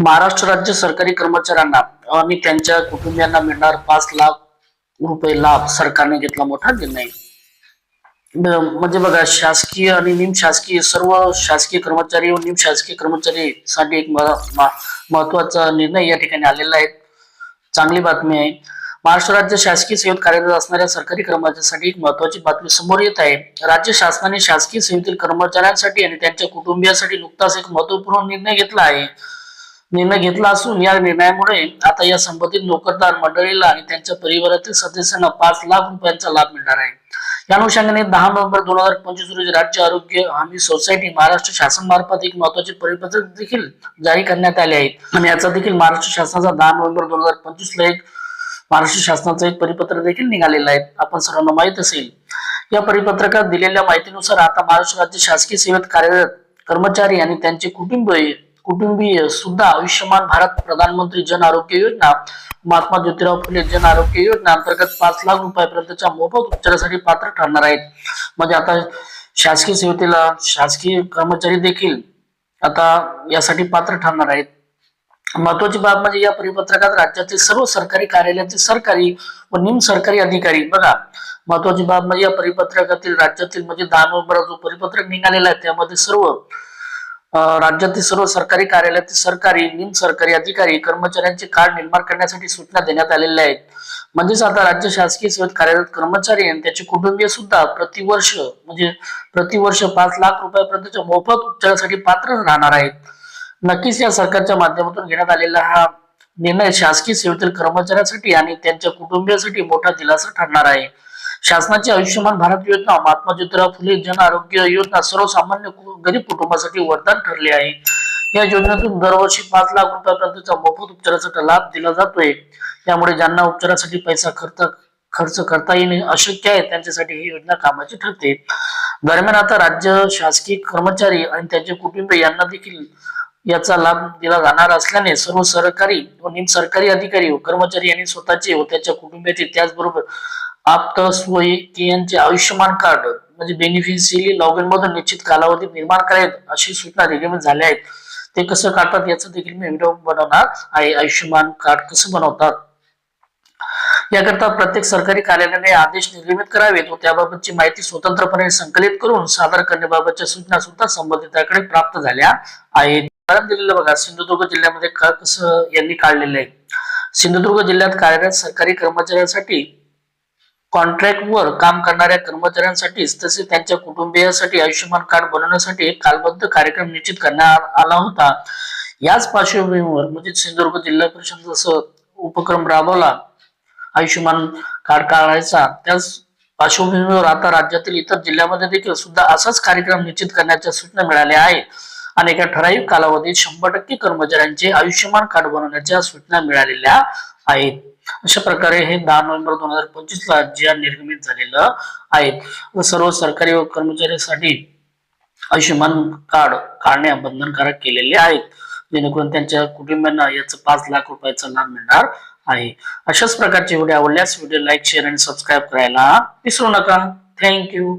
महाराष्ट्र राज्य सरकारी कर्मचाऱ्यांना आणि त्यांच्या कुटुंबियांना मिळणार पाच लाख रुपये लाभ सरकारने घेतला मोठा निर्णय. म्हणजे बघा शासकीय आणि निमशासकीय सर्व शासकीय कर्मचारी व निमशासकीय कर्मचारी साठी एक महत्त्वाचा निर्णय या ठिकाणी आलेला आहे. चांगली बातमी आहे. महाराष्ट्र राज्य शासकीय सेवेत कार्यरत असणाऱ्या सरकारी कर्मचाऱ्यांसाठी एक महत्वाची बातमी समोर येत आहे. राज्य शासनाने शासकीय सेवेतील कर्मचाऱ्यांसाठी आणि त्यांच्या कुटुंबियांसाठी नुकताच एक महत्त्वपूर्ण निर्णय घेतला आहे. निर्णय घेतला असून या निर्णयामुळे आता या संबंधित नोकरदार मंडळीला आणि त्यांच्या परिवारातील सदस्यांना पाच लाख रुपयांचा लाभ मिळणार आहे. या अनुषंगाने दहा नोव्हेंबर दोन हजार पंचवीस रोजी राज्य आरोग्य हमी सोसायटी महाराष्ट्र शासन मार्फत एक महत्त्वाचे परिपत्रक देखील जारी करण्यात आले आहे. आणि याचा देखील महाराष्ट्र शासनाचा दहा नोव्हेंबर दोन हजार पंचवीस ला एक महाराष्ट्र शासनाचं एक परिपत्रक देखील निघालेलं आहे. आपण सर्वांना माहीत असेल या परिपत्रकात दिलेल्या माहितीनुसार आता महाराष्ट्र राज्य शासकीय सेवेत कार्यरत कर्मचारी आणि त्यांचे कुटुंबीय कुटुंबीय सुद्धा आयुष्यमान भारत प्रधानमंत्री जन आरोग्य योजना महात्मा ज्योतिराव फुले जन आरोग्य योजना अंतर्गत पाच लाख रुपयापर्यंतच्या मोफत उपचारासाठी पात्र ठरणार आहेत. म्हणजे आता शासकीय सेवेतील शासकीय कर्मचारी देखील आता यासाठी पात्र ठरणार आहेत. महत्वाची बाब म्हणजे या परिपत्रकात राज्यातील सर्व सरकारी कार्यालयातील सरकारी व निम सरकारी अधिकारी. बघा महत्वाची बाब म्हणजे या परिपत्रकातील राज्यातील म्हणजे दहा नोव्हेंबर जो परिपत्रक निघालेला आहे त्यामध्ये सर्व राज्यातील सर्व सरकारी कार्यालयातील सरकारी निम सरकारी अधिकारी कर्मचाऱ्यांचे कार्ड निर्माण करण्यासाठी सूचना देण्यात आलेल्या आहेत. म्हणजेच आता राज्य शासकीय सेवेत कार्यरत कर्मचारी आणि त्याचे कुटुंबीय सुद्धा प्रतिवर्ष म्हणजे प्रतिवर्ष पाच लाख रुपयापर्यंतच्या मोफत उपचारासाठी पात्र राहणार आहेत. नक्कीच या सरकारच्या माध्यमातून घेण्यात आलेला हा निर्णय शासकीय सेवेतील कर्मचाऱ्यांसाठी आणि त्यांच्या कुटुंबियांसाठी मोठा दिलासा ठरणार आहे. शासनाची आयुष्यमान भारत योजना महात्मा ज्योतिराव फुले जन आरोग्य योजना सर्वसामान्य गरीब कुटुंबासाठी वरदान ठरले आहे. या योजनेतून दरवर्षी पाच लाख रुपयापर्यंतचा मोफत उपचारासाठी लाभ दिला जातोय. त्यामुळे ज्यांना उपचारासाठी पैसा खर्च खर्च करता येणे अशक्य आहे त्यांच्यासाठी ही योजना कामाची ठरते. दरम्यान आता राज्य शासकीय कर्मचारी आणि त्यांचे कुटुंब यांना देखील याचा लाभ दिला जाणार असल्याने सर्व सरकारी व निमसरकारी अधिकारी व कर्मचारी यांनी स्वतःचे व त्याच्या कुटुंबियाचे त्याचबरोबर आप्त स्वयंचे आयुष्यमान कार्ड म्हणजे बेनिफिशियरी लॉग इन मधून निश्चित कालावधीत निर्माण करायत अशी सूचना रेल्वेमध्ये झाल्या आहेत. ते कसं काढतात याचं देखील मी व्हिडिओ बनवणार आहे. आयुष्यमान कार्ड कसं बनवतात? याकरता प्रत्येक सरकारी कार्यालयाने आदेश निर्गमित करावेत व त्याबाबतची माहिती स्वतंत्रपणे संकलित करून सादर करण्याबाबतच्या सूचना सुद्धा संबंधिताकडे प्राप्त झाल्या आहेत. दिलेलं बघा सिंधुदुर्ग जिल्ह्यामध्ये का कसं यांनी काढलेलं आहे? सिंधुदुर्ग जिल्ह्यात कार्यरत सरकारी कर्मचाऱ्यांसाठी कॉन्ट्रॅक्टवर काम करणाऱ्या कर्मचाऱ्यांसाठीच तसेच त्यांच्या कुटुंबियांसाठी आयुष्यमान कार्ड बनवण्यासाठी एक कालबद्ध कार्यक्रम निश्चित करण्यात आला होता. याच पार्श्वभूमीवर म्हणजे सिंधुदुर्ग जिल्हा परिषद जसं उपक्रम राबवला आयुष्यमान कार्ड काढायचा त्याच पार्श्वभूमीवर आता राज्यातील इतर जिल्ह्यामध्ये देखील सुद्धा असाच कार्यक्रम निश्चित करण्याच्या सूचना मिळाल्या आहेत. आणि एका ठराविक कालावधीत शंभर टक्के कर्मचाऱ्यांचे आयुष्यमान कार्ड बनवण्याच्या सूचना मिळालेल्या आहेत अशा प्रकारे हे दहा नोव्हेंबर दोन हजार पंचवीस ला जी निर्गमित झालेलं आहे व सर्व सरकारी व कर्मचाऱ्यांसाठी आयुष्यमान कार्ड काढणे बंधनकारक केलेले आहेत जेणेकरून त्यांच्या कुटुंबियांना याचा पाच लाख रुपयाचा लाभ मिळणार आहे. अशाच प्रकारचे व्हिडिओ आवडल्यास व्हिडिओ लाईक शेअर आणि सबस्क्राईब करायला विसरू नका. थँक्यू